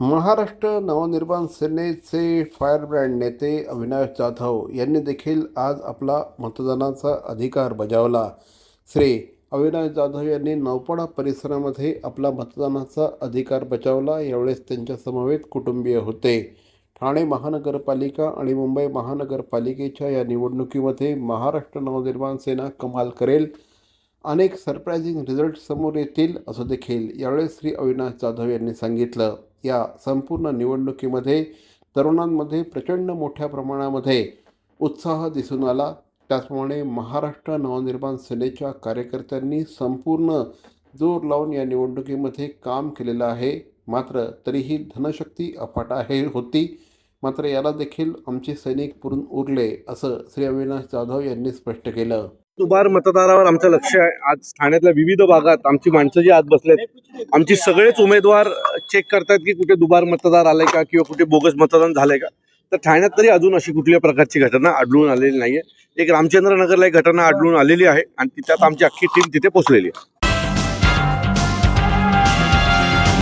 महाराष्ट्र नवनिर्माण सेनेचे फायरब्रँड नेते अविनाश जाधव यांनी देखील आज आपला मतदानाचा अधिकार बजावला. श्री अविनाश जाधव यांनी नौपाडा परिसरामध्ये आपला मतदानाचा अधिकार बजावला. यावेळेस त्यांच्या समवेत कुटुंबीय होते. ठाणे महानगरपालिका आणि मुंबई महानगरपालिकेच्या या निवडणुकीमध्ये महाराष्ट्र नवनिर्माण सेना कमाल करेल. अनेक सरप्रायझिंग रिझल्ट समोर येतील असं देखील यावेळेस श्री अविनाश जाधव यांनी सांगितलं. या संपूर्ण निवडणुकीमध्ये तरुणांमध्ये प्रचंड मोठ्या प्रमाणामध्ये उत्साह दिसून आला. त्याचप्रमाणे महाराष्ट्र नवनिर्माण सेनेच्या कार्यकर्त्यांनी संपूर्ण जोर लावून या निवडणुकीमध्ये काम केलेलं आहे. मात्र तरीही धनशक्ती अफाट आहे होती. मात्र याला देखील आमचे सैनिक पुरून उरले असं श्री अविनाश जाधव यांनी स्पष्ट केलं. दुबार मतदारावर आमचं लक्ष आहे. आज ठाण्यातल्या विविध भागात आमची माणसं जी आज बसलेत आमची सगळेच उमेदवार चेक करतात की कुठे दुबार मतदार आले का किंवा कुठे बोगस मतदान झालंय का. तर ठाण्यात तरी अजून अशी कुठल्या प्रकारची घटना आढळून आलेली नाहीये. एक रामचंद्र नगरला एक घटना आढळून आलेली आहे आणि त्यात आमची अख्खी टीम तिथे पोहोचलेली आहे.